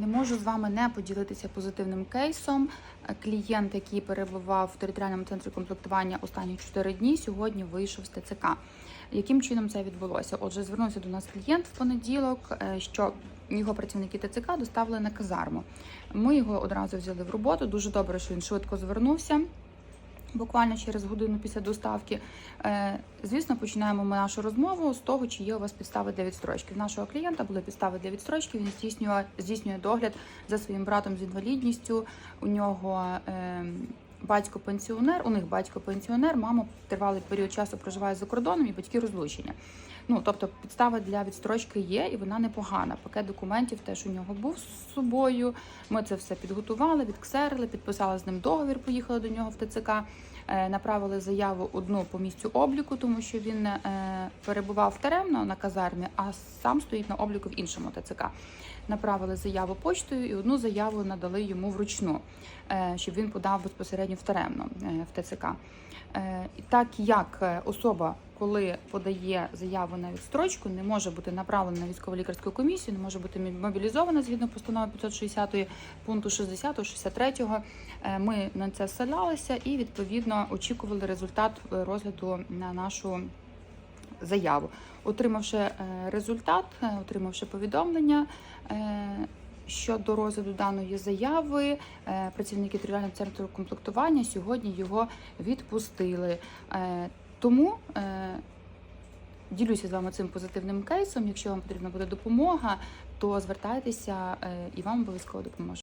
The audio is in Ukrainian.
Не можу з вами не поділитися позитивним кейсом. Е, Клієнт, який перебував в територіальному центрі комплектування останні 4 дні, сьогодні вийшов з ТЦК. Яким чином це відбулося? Отже, звернувся до нас клієнт в понеділок, е, що його працівники ТЦК доставили на казарму. Ми його одразу взяли в роботу. Дуже добре, що він швидко звернувся. Буквально через годину після доставки. Е, Звісно, починаємо ми нашу розмову з того, чи є у вас підстави для відстрочки. В нашого клієнта були підстави для відстрочки. Він здійснює, здійснює догляд за своїм братом з інвалідністю. У нього е, батько пенсіонер, у них батько пенсіонер, мама тривалий період часу проживає за кордоном і батьки розлучення. Ну тобто підстава для відстрочки є, і вона непогана. Пакет документів теж у нього був з собою. Ми це все підготували, відксерили, підписали з ним договір. Поїхали до нього в ТЦК. Е, Направили заяву одну по місцю обліку, тому що він е, перебував таремно на казармі, а сам стоїть на обліку в іншому ТЦК. Направили заяву почтою і одну заяву надали йому вручну, е, щоб він подав безпосередньо в таремно е, в ТЦК. Так як особа, коли подає заяву на відстрочку, не може бути направлена на військово-лікарську комісію, не може бути мобілізована згідно постанови 560 пункту 60 63 Е, Ми на це селялися і відповідно очікували результат е, розгляду на нашу заяву. Отримавши е, результат, отримавши повідомлення. Щодо розгляду даної заяви, працівники територіального центру комплектування сьогодні його відпустили. Тому е, ділюся з вами цим позитивним кейсом. Якщо вам потрібна буде допомога, то звертайтеся е, і вам обов'язково допоможу.